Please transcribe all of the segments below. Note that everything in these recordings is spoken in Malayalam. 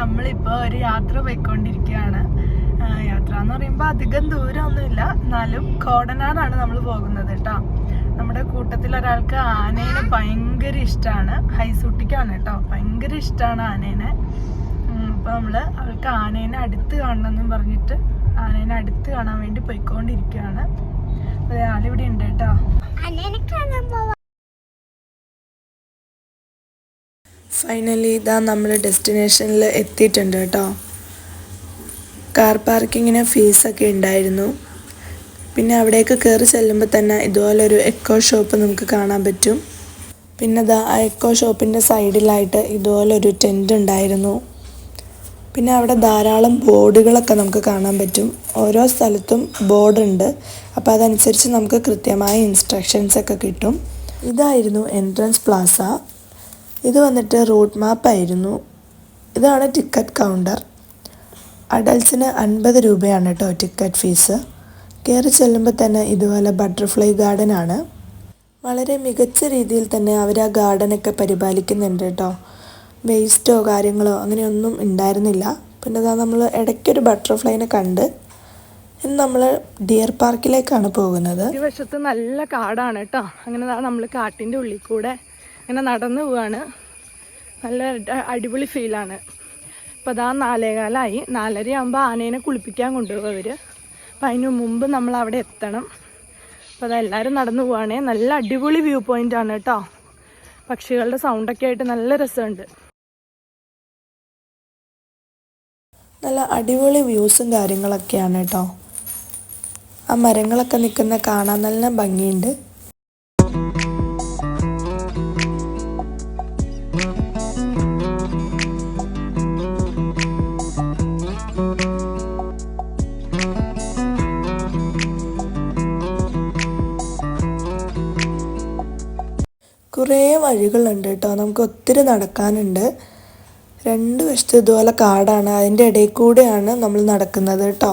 നമ്മളിപ്പോ ഒരു യാത്ര പോയിക്കൊണ്ടിരിക്കുകയാണ്. യാത്ര എന്ന് പറയുമ്പോൾ അധികം ദൂരമൊന്നുമില്ല. എന്നാലും കോടനാടാണ് നമ്മൾ പോകുന്നത് കേട്ടോ. നമ്മുടെ കൂട്ടത്തിൽ ഒരാൾക്ക് ആനേനെ ഭയങ്കര ഇഷ്ടമാണ് ഹൈസൂട്ടിക്കാണ് കേട്ടോ. ഭയങ്കര ഇഷ്ടമാണ് ആനേനെ. അപ്പോൾ നമ്മൾ അവൾക്ക് ആനേനെ അടുത്ത് കാണണമെന്നും പറഞ്ഞിട്ട് ആനേനെ അടുത്ത് കാണാൻ വേണ്ടി പോയിക്കൊണ്ടിരിക്കുകയാണ്. അതെ ആളിവിടെ ഉണ്ട് കേട്ടോ. ഫൈനലി ഇതാ നമ്മൾ ഡെസ്റ്റിനേഷനിൽ എത്തിയിട്ടുണ്ട് കേട്ടോ. കാർ പാർക്കിങ്ങിന് ഫീസൊക്കെ ഉണ്ടായിരുന്നു. പിന്നെ അവിടേക്ക് കയറി ചെല്ലുമ്പോൾ തന്നെ ഇതുപോലൊരു എക്കോ ഷോപ്പ് നമുക്ക് കാണാൻ പറ്റും. പിന്നെ ദാ ആ എക്കോ ഷോപ്പിന്റെ സൈഡിലായിട്ട് ഇതുപോലൊരു ടെന്റ് ഉണ്ടായിരുന്നു. പിന്നെ അവിടെ ധാരാളം ബോർഡുകളൊക്കെ നമുക്ക് കാണാൻ പറ്റും. ഓരോ സ്ഥലത്തും ബോർഡുണ്ട്. അപ്പോൾ അതനുസരിച്ച് നമുക്ക് കൃത്യമായ ഇൻസ്ട്രക്ഷൻസ് ഒക്കെ കിട്ടും. ഇതായിരുന്നു എൻട്രൻസ് പ്ലാസ ഇത് വന്നിട്ട് റൂട്ട് മാപ്പായിരുന്നു ഇതാണ് ടിക്കറ്റ് കൗണ്ടർ അഡൽട്ട്സിന് അൻപത് രൂപയാണ് കേട്ടോ ടിക്കറ്റ് ഫീസ് കയറി ചെല്ലുമ്പോൾ തന്നെ ഇതുപോലെ ബട്ടർഫ്ലൈ ഗാർഡൻ ആണ്. വളരെ മികച്ച രീതിയിൽ തന്നെ അവർ ആ ഗാർഡനൊക്കെ പരിപാലിക്കുന്നുണ്ട് കേട്ടോ വേസ്റ്റോ കാര്യങ്ങളോ അങ്ങനെയൊന്നും ഉണ്ടായിരുന്നില്ല. പിന്നെ അതാ നമ്മൾ ഇടയ്ക്കൊരു ബട്ടർഫ്ലൈനെ കണ്ട് ഇന്ന് നമ്മൾ ഡിയർ പാർക്കിലേക്കാണ് പോകുന്നത്. ഈ വശത്ത് നല്ല കാടാണ് കേട്ടോ അങ്ങനെ നമ്മൾ കാട്ടിന്റെ ഉള്ളിൽ കൂടെ ഇങ്ങനെ നടന്നു പോവാണ്. നല്ല അടിപൊളി ഫീലാണ് അപ്പോൾ അതാ നാലേകാലായി. നാലരയാകുമ്പോൾ ആനേനെ കുളിപ്പിക്കാൻ കൊണ്ടുപോകും അവർ അപ്പം അതിന് മുമ്പ് നമ്മൾ അവിടെ എത്തണം. അപ്പോൾ അതാ എല്ലാവരും നടന്നു പോവാണേ. നല്ല അടിപൊളി വ്യൂ പോയിന്റ് ആണ് കേട്ടോ പക്ഷികളുടെ സൗണ്ടൊക്കെ ആയിട്ട് നല്ല രസമുണ്ട്. നല്ല അടിപൊളി വ്യൂസും കാര്യങ്ങളൊക്കെയാണ് കേട്ടോ ആ മരങ്ങളൊക്കെ നിൽക്കുന്ന കാണാൻ നല്ല ഭംഗിയുണ്ട്. വഴികളുണ്ട് കേട്ടോ. നമുക്ക് ഒത്തിരി നടക്കാനുണ്ട്. രണ്ട് വശത്ത് ഇതുപോലെ കാടാണ്. അതിന്റെ ഇടയിൽ കൂടെയാണ് നമ്മൾ നടക്കുന്നത് കേട്ടോ.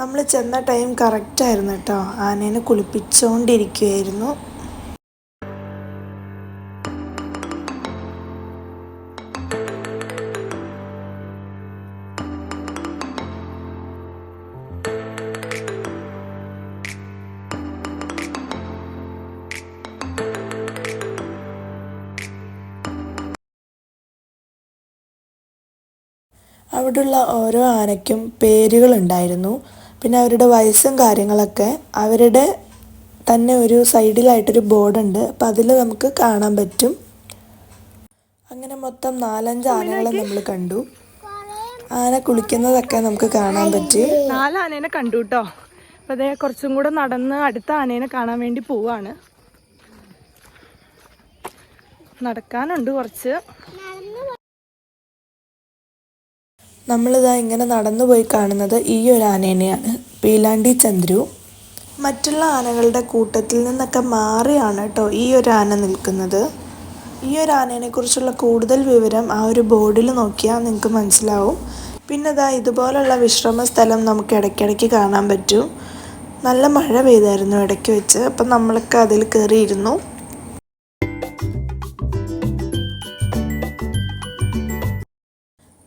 നമ്മൾ ചെന്ന ടൈം കറക്റ്റായിരുന്നു കേട്ടോ. ആനേനെ കുളിപ്പിച്ചുകൊണ്ടിരിക്കുകയായിരുന്നു അവിടെയുള്ള ഓരോ ആനയ്ക്കും പേരുകളുണ്ടായിരുന്നു. പിന്നെ അവരുടെ വയസ്സും കാര്യങ്ങളൊക്കെ അവരുടെ തന്നെ ഒരു സൈഡിലായിട്ടൊരു ബോർഡുണ്ട്. അപ്പം അതിൽ നമുക്ക് കാണാൻ പറ്റും. അങ്ങനെ മൊത്തം നാലഞ്ച് ആനകളെ നമ്മൾ കണ്ടു. ആന കുളിക്കുന്നതൊക്കെ നമുക്ക് കാണാൻ പറ്റി. നാല് ആനേനെ കണ്ടു കേട്ടോ അപ്പോൾ അതേ കുറച്ചും കൂടെ നടന്ന് അടുത്ത ആനേനെ കാണാൻ വേണ്ടി പോവാണ്. നടക്കാനുണ്ട് കുറച്ച്. നമ്മളിതാ ഇങ്ങനെ നടന്നു പോയി കാണുന്നത് ഈ ഒരു ആനേനെയാണ്. പീലാണ്ടി ചന്ദ്രു. മറ്റുള്ള ആനകളുടെ കൂട്ടത്തിൽ നിന്നൊക്കെ മാറിയാണ് കേട്ടോ ഈ ഒരു ആന നിൽക്കുന്നത്. ഈ ഒരു ആനേനെ കുറിച്ചുള്ള കൂടുതൽ വിവരം ആ ഒരു ബോർഡിൽ നോക്കിയാൽ നിങ്ങൾക്ക് മനസ്സിലാവും. പിന്നെ ഇതാ ഇതുപോലുള്ള വിശ്രമ സ്ഥലം നമുക്ക് ഇടയ്ക്കിടയ്ക്ക് കാണാൻ പറ്റും. നല്ല മഴ പെയ്തായിരുന്നു ഇടയ്ക്ക് വെച്ച്. അപ്പം നമ്മളൊക്കെ അതിൽ കയറിയിരുന്നു.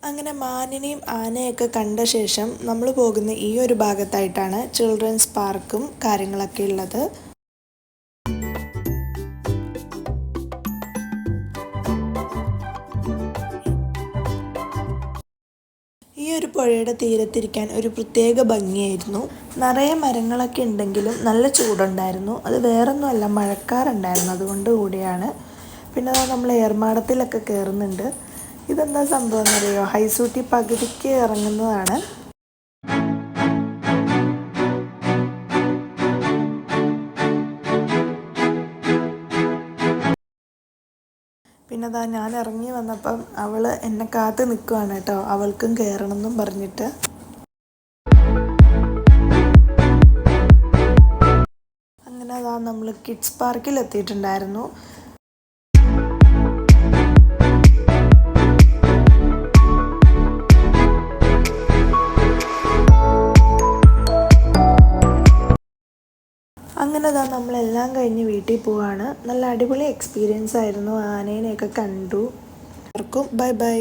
അങ്ങനെ മാനിനെയും ആനയൊക്കെ കണ്ട ശേഷം നമ്മൾ പോകുന്ന ഈ ഒരു ഭാഗത്തായിട്ടാണ് ചിൽഡ്രൻസ് പാർക്കും കാര്യങ്ങളൊക്കെ ഉള്ളത്. ഈ ഒരു പുഴയുടെ തീരത്തിരിക്കാൻ ഒരു പ്രത്യേക ഭംഗിയായിരുന്നു. നിറയെ മരങ്ങളൊക്കെ ഉണ്ടെങ്കിലും നല്ല ചൂടുണ്ടായിരുന്നു. അത് വേറൊന്നുമല്ല മഴക്കാറുണ്ടായിരുന്നു. അതുകൊണ്ട് കൂടിയാണ്. പിന്നെ നമ്മൾ ഏർമാടത്തിലൊക്കെ കയറുന്നുണ്ട്. ഇതെന്താ സംഭവം എന്നറിയോ? ഹൈസൂട്ടി പകുതിക്ക് ഇറങ്ങുന്നതാണ്. പിന്നെ അതാ ഞാൻ ഇറങ്ങി വന്നപ്പം അവൾ എന്നെ കാത്ത് നിൽക്കുവാണ് കേട്ടോ. അവൾക്കും കയറണം എന്നും പറഞ്ഞിട്ട്. അങ്ങനെ അതാ നമ്മൾ കിഡ്സ് പാർക്കിൽ എത്തിയിട്ടുണ്ടായിരുന്നു അങ്ങനെ ഇതാ നമ്മളെല്ലാം കഴിഞ്ഞ് വീട്ടിൽ പോവാണ്. നല്ല അടിപൊളി എക്സ്പീരിയൻസ് ആയിരുന്നു. ആനേനെയൊക്കെ കണ്ടു. Bye bye.